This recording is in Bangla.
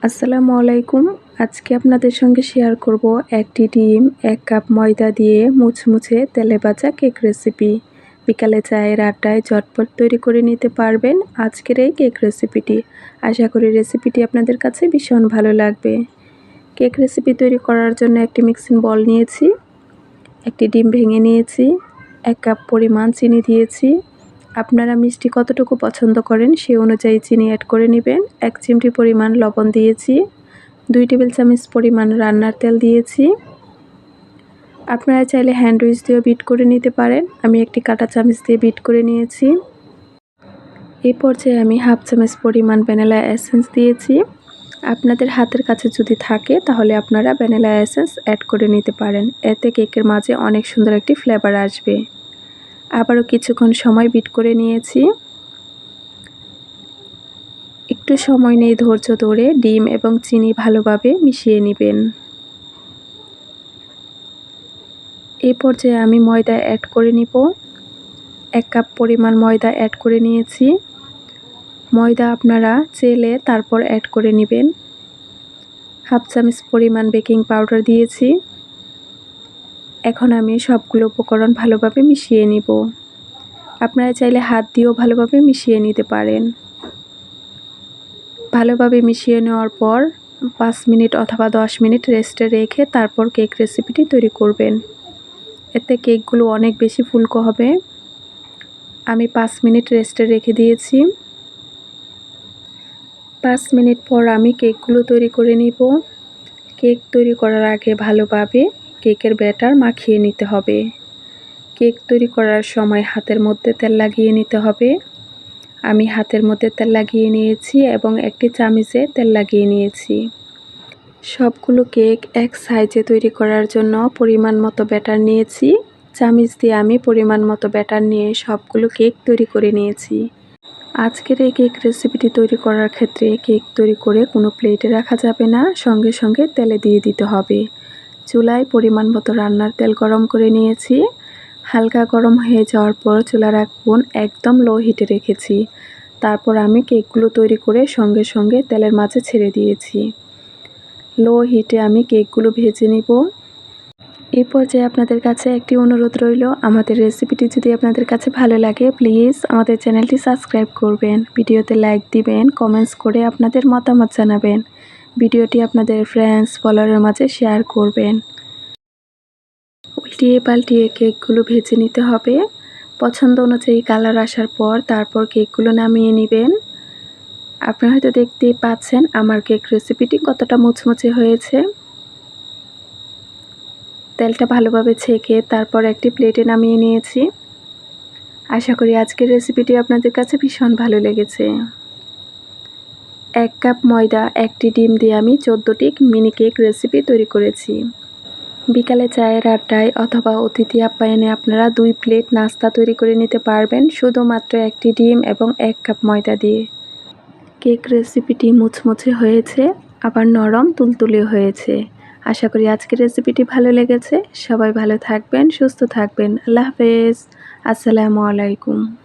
আসসালামু আলাইকুম। আজকে আপনাদের সঙ্গে শেয়ার করব একটি ডিম, এক কাপ ময়দা দিয়ে মুছমুছে তেলে ভাজা কেক রেসিপি বিকালে চায়ের আড্ডায় ঝটপট তৈরি করে নিতে পারবেন আজকের এই কেক রেসিপিটি আশা করি রেসিপিটি আপনাদের কাছে ভীষণ ভালো লাগবে। কেক রেসিপি তৈরি করার জন্য একটি মিক্সিং বল নিয়েছি, একটি ডিম ভেঙে নিয়েছি, এক কাপ পরিমাণ চিনি দিয়েছি আপনারা মিষ্টি কতটুকু পছন্দ করেন সেই অনুযায়ী চিনি অ্যাড করে নেবেন। এক চিমটি পরিমাণ লবণ দিয়েছি। দুই টেবিল চামচ পরিমাণ রান্নার তেল দিয়েছি। আপনারা চাইলে হ্যান্ড উইচ দিয়েও বিট করে নিতে পারেন। আমি একটি কাটা চামচ দিয়ে বিট করে নিয়েছি। এই পর্যায়ে আমি হাফ চামচ পরিমাণ ভ্যানিলা এসেন্স দিয়েছি। আপনাদের হাতের কাছে যদি থাকে, তাহলে আপনারা ভ্যানিলা এসেন্স অ্যাড করে নিতে পারেন। এতে কেকের মাঝে অনেক সুন্দর একটি ফ্লেভার আসবে। আবারও কিছুক্ষণ সময় বিট করে নিয়েছি। একটু সময় নেই ধৈর্য ধরে ডিম এবং চিনি ভালোভাবে মিশিয়ে নেবেন। এই পর্যায়ে আমি ময়দা অ্যাড করে নিব। এক কাপ পরিমাণ ময়দা অ্যাড করে নিয়েছি। ময়দা আপনারা চেলে তারপর অ্যাড করে নেবেন। হাফ চামচ পরিমাণ বেকিং পাউডার দিয়েছি। এখন আমি সবগুলো উপকরণ ভালোভাবে মিশিয়ে নিব। আপনারা চাইলে হাত দিয়েও ভালোভাবে মিশিয়ে নিতে পারেন। ভালোভাবে মিশিয়ে নেওয়ার পর পাঁচ মিনিট অথবা দশ মিনিট রেস্টে রেখে তারপর কেক রেসিপিটি তৈরি করবেন। এতে কেকগুলো অনেক বেশি ফুলকো হবে। আমি পাঁচ মিনিট রেস্টে রেখে দিয়েছি। পাঁচ মিনিট পর আমি কেকগুলো তৈরি করে নিব। কেক তৈরি করার আগে ভালোভাবে কেকের ব্যাটার মাখিয়ে নিতে হবে। কেক তৈরি করার সময় হাতের মধ্যে তেল লাগিয়ে নিতে হবে। আমি হাতের মধ্যে তেল লাগিয়ে নিয়েছি এবং একটি চামিচে তেল লাগিয়ে নিয়েছি। সবগুলো কেক এক সাইজে তৈরি করার জন্য পরিমাণ মতো ব্যাটার নিয়েছি। চামিচ দিয়ে আমি পরিমাণ মতো ব্যাটার নিয়ে সবগুলো কেক তৈরি করে নিয়েছি। আজকের এই কেক রেসিপিটি তৈরি করার ক্ষেত্রে কেক তৈরি করে কোনো প্লেটে রাখা যাবে না, সঙ্গে সঙ্গে তেলে দিয়ে দিতে হবে। চুলায় পরিমাণ মতো রান্নার তেল গরম করে নিয়েছি। হালকা গরম হয়ে যাওয়ার পর চুলার আগুন একদম লো হিটে রেখেছি। তারপর আমি কেকগুলো তৈরি করে সঙ্গে সঙ্গে তেলের মাঝে ছেড়ে দিয়েছি। লো হিটে আমি কেকগুলো ভেজে নিব। এই পর্যায়ে আপনাদের কাছে একটি অনুরোধ রইল। আমাদের রেসিপিটি যদি আপনাদের কাছে ভালো লাগে প্লিজ আমাদের চ্যানেলটি সাবস্ক্রাইব করবেন। ভিডিওতে লাইক দিবেন কমেন্টস করে আপনাদের মতামত জানাবেন। ভিডিওটি আপনাদের ফ্রেন্ডস ফলোয়ারের মাঝে শেয়ার করবেন। উল্টিয়ে পাল্টিয়ে কেকগুলো ভেজে নিতে হবে। পছন্দ অনুযায়ী কালার আসার পর তারপর কেকগুলো নামিয়ে নেবেন। আপনারা হয়তো দেখতেই পাচ্ছেন আমার কেক রেসিপিটি কতটা মুচমুচে হয়েছে। তেলটা ভালোভাবে ছেঁকে তারপর একটি প্লেটে নামিয়ে নিয়েছি। আশা করি আজকের রেসিপিটি আপনাদের কাছে ভীষণ ভালো লেগেছে। এক কাপ ময়দা, একটি ডিম দিয়ে আমি চোদ্দোটি মিনি কেক রেসিপি তৈরি করেছি। বিকালে চায়ের আড্ডায় অথবা অতিথি আপ্যায়নে আপনারা দুই প্লেট নাস্তা তৈরি করে নিতে পারবেন শুধুমাত্র একটি ডিম এবং এক কাপ ময়দা দিয়ে। কেক রেসিপিটি মুচমুচে হয়েছে, আবার নরম তুলতুলে হয়েছে। আশা করি আজকের রেসিপিটি ভালো লেগেছে। সবাই ভালো থাকবেন, সুস্থ থাকবেন। আল্লাহ হাফেজ। আসসালামু আলাইকুম।